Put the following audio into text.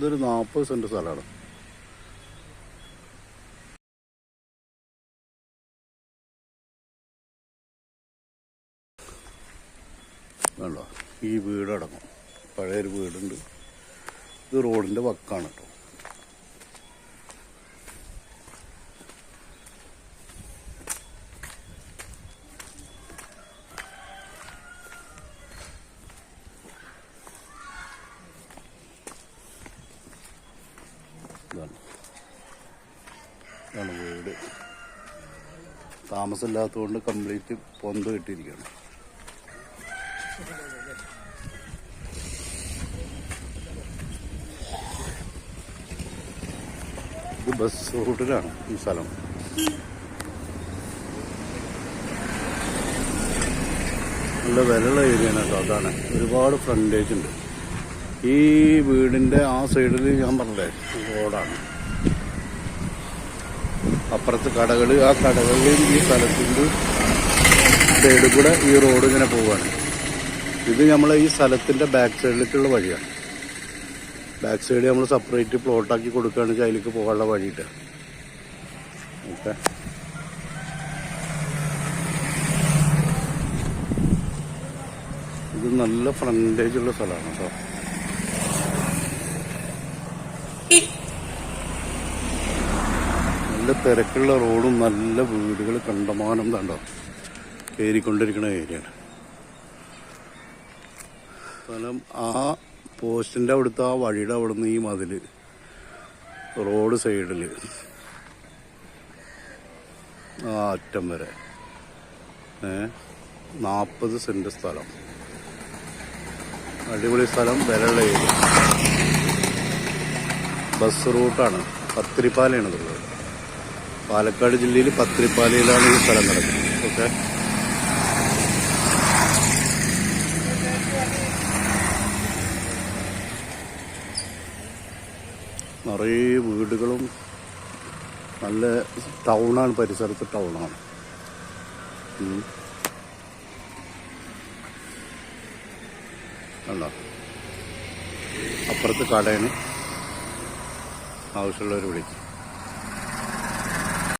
ഇതൊരു നാൽപ്പത് സെന്റ് സ്ഥലമാണ്. വേണ്ട ഈ വീടടങ്ങും പഴയൊരു വീടുണ്ട്. ഇത് റോഡിന്റെ വക്കാണ് കേട്ടോ. ഇതാണ്. ഇതാണ് വീട്. താമസമില്ലാത്തതുകൊണ്ട് കംപ്ലീറ്റ് പൊന്ത് കിട്ടിയിരിക്കുകയാണ്. ഇത് ബസ് റൂട്ടിലാണ് ഈ സ്ഥലം. നല്ല വിലയുള്ള ഏരിയയാണ് അതാണ്. ഒരുപാട് ഫ്രണ്ടേജ് ഉണ്ട്. ഈ വീടിന്റെ ആ സൈഡിൽ ഞാൻ പറഞ്ഞില്ലേ റോഡാണ്. അപ്പുറത്ത് കടകൾ ആ കടകളിൽ ഈ സ്ഥലത്തിന്റെ സൈഡിൽ കൂടെ ഈ റോഡ് ഇങ്ങനെ പോവാണ്. ഇത് നമ്മളെ ഈ സ്ഥലത്തിന്റെ ബാക്ക് സൈഡിലേക്കുള്ള വഴിയാണ്. ബാക്ക് സൈഡ് നമ്മൾ സെപ്പറേറ്റ് പ്ലോട്ടാക്കി കൊടുക്കുകയാണെങ്കിൽ അതിലേക്ക് പോകാനുള്ള വഴിയിട്ട് ഓക്കെ. ഇത് നല്ല ഫ്രണ്ടേജ് ഉള്ള സ്ഥലമാണ് കേട്ടോ. നല്ല തിരക്കുള്ള റോഡും നല്ല വീടുകൾ കണ്ടമാനം കണ്ടോ? കയറിക്കൊണ്ടിരിക്കുന്ന ഏരിയയാണ് സ്ഥലം ആ പോസ്റ്റിന്റെ അവിടുത്തെ ആ വഴിയുടെ അവിടുന്ന് ഈ മതിൽ റോഡ് സൈഡിൽ ആ അറ്റം വരെ. ഏ? നാൽപ്പത് സെന്റ് സ്ഥലം. അടിപൊളി സ്ഥലം വിലയുള്ള ഏരിയ ബസ് റൂട്ടാണ്. പത്തിരിപ്പാലയാണ് ഇതുള്ളത് പാലക്കാട് ജില്ലയിൽ പത്തിരിപ്പാലയിലാണ് ഈ സ്ഥലം നടക്കുന്നത്. ഓക്കെ. നിറയെ വീടുകളും നല്ല ടൗണാണ് പരിസരത്ത് ടൗണാണ്. കണ്ടോ? അപ്പുറത്ത് കടയാണ്. ആവശ്യമുള്ളവർ വിളിക്കും.